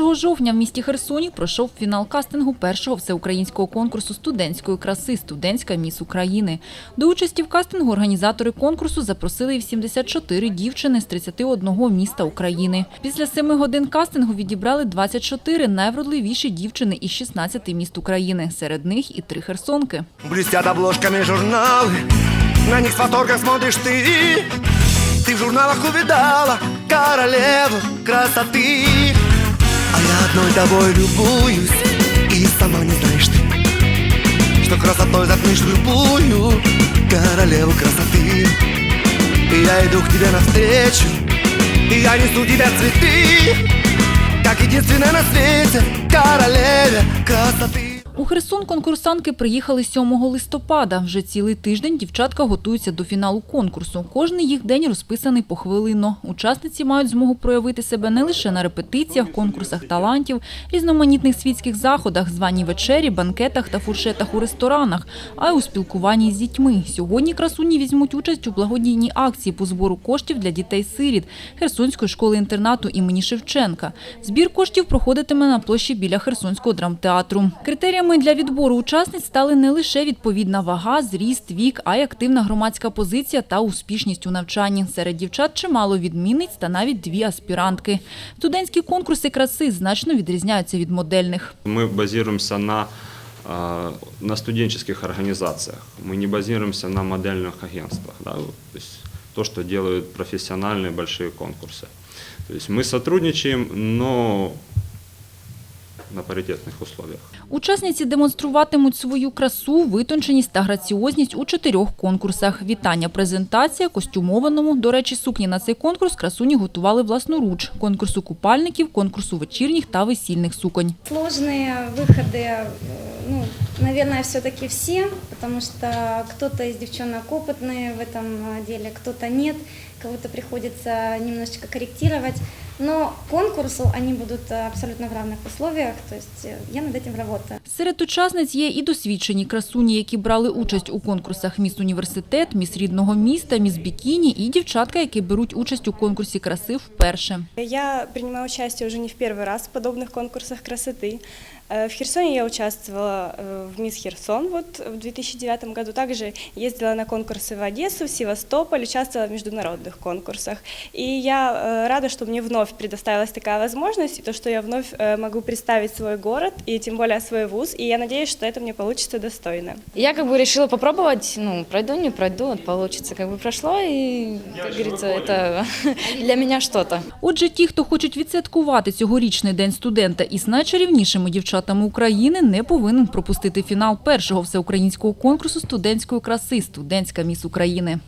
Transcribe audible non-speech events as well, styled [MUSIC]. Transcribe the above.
1 жовтня в місті Херсоні пройшов фінал кастингу першого всеукраїнського конкурсу студентської краси Студентська міс України. До участі в кастингу організатори конкурсу запросили 74 дівчини з 31 міста України. Після семи годин кастингу відібрали 24 найвродливіші дівчини із 16 міст України. Серед них і три херсонки. Блестят обложками журналы На них с фотограф смотришь ты Ты в журналах увидала Королеву красоты А я одной тобой любуюсь И сама не знаешь ты Что красотой затмишь любую Королеву красоты. И я иду к тебе навстречу И я несу тебе цветы Как единственная на свете Королеве красоты У Херсон конкурсантки приїхали 7 листопада. Вже цілий тиждень дівчатка готуються до фіналу конкурсу. Кожний їх день розписаний похвилинно. Учасниці мають змогу проявити себе не лише на репетиціях, конкурсах талантів, різноманітних світських заходах, званій вечері, банкетах та фуршетах у ресторанах, а й у спілкуванні з дітьми. Сьогодні красуні візьмуть участь у благодійній акції по збору коштів для дітей-сиріт Херсонської школи-інтернату імені Шевченка. Збір коштів проходитиме на площі біля Херсонського драмтеатру. Критеріями для відбору учасниць стали не лише відповідна вага, зріст, вік, а й активна громадська позиція та успішність у навчанні. Серед дівчат чимало відмінниць та навіть дві аспірантки. Студентські конкурси краси значно відрізняються від модельних. Мы базируемся на, а, на студенческих организациях. Мы не базируемся на модельных агентствах. Да? вот, То, есть то, что делают профессиональные большие конкурсы. То есть мы сотрудничаем, но на паритетных условиях. Учасниці демонструватимуть свою красу, витонченість та граціозність у чотирьох конкурсах. Вітання, презентація, костюмованому. До речі, сукні на цей конкурс красуні готували власноруч. Конкурсу купальників, конкурсу вечірніх та весільних суконь. Сложные выходы, э, ну, наверное, все-таки все, потому что кто-то из девчонок опытные в этом э, деле, кто-то нет, кого-то приходится немножечко корректировать. Но к конкурсу они будут э, абсолютно в равных условиях, то есть э, я над этим работаю. Серед учасниць є і досвідчені красуні, які брали участь у конкурсах «Міс університет», «Міс рідного міста», «Міс бікіні» і дівчатка, які беруть участь у конкурсі краси вперше. Я принимаю участие уже не в первый раз в подобных конкурсах красоты. Э, В Херсоне я участвовала э, в Мисс Херсон вот в 2009 году. Также ездила на конкурсы в Одессу, в Севастополь, участвовала в международных конкурсах. И я э, рада, что мне вновь предоставилась такая возможность, и то, что я вновь э, могу представить свой город и тем более свой вуз. И я надеюсь, что это мне получится достойно. Я как бы решила попробовать, ну, пройду, не пройду, вот получится. Как бы прошло, и, как говорится, это [LAUGHS] для меня что-то. Отже, ті, хто хочуть відсвяткувати цьогорічний день студента із найчарівнішими дівчатами України, не повинен пропустити фінал першого всеукраїнського конкурсу студентської краси «Студентська міс України».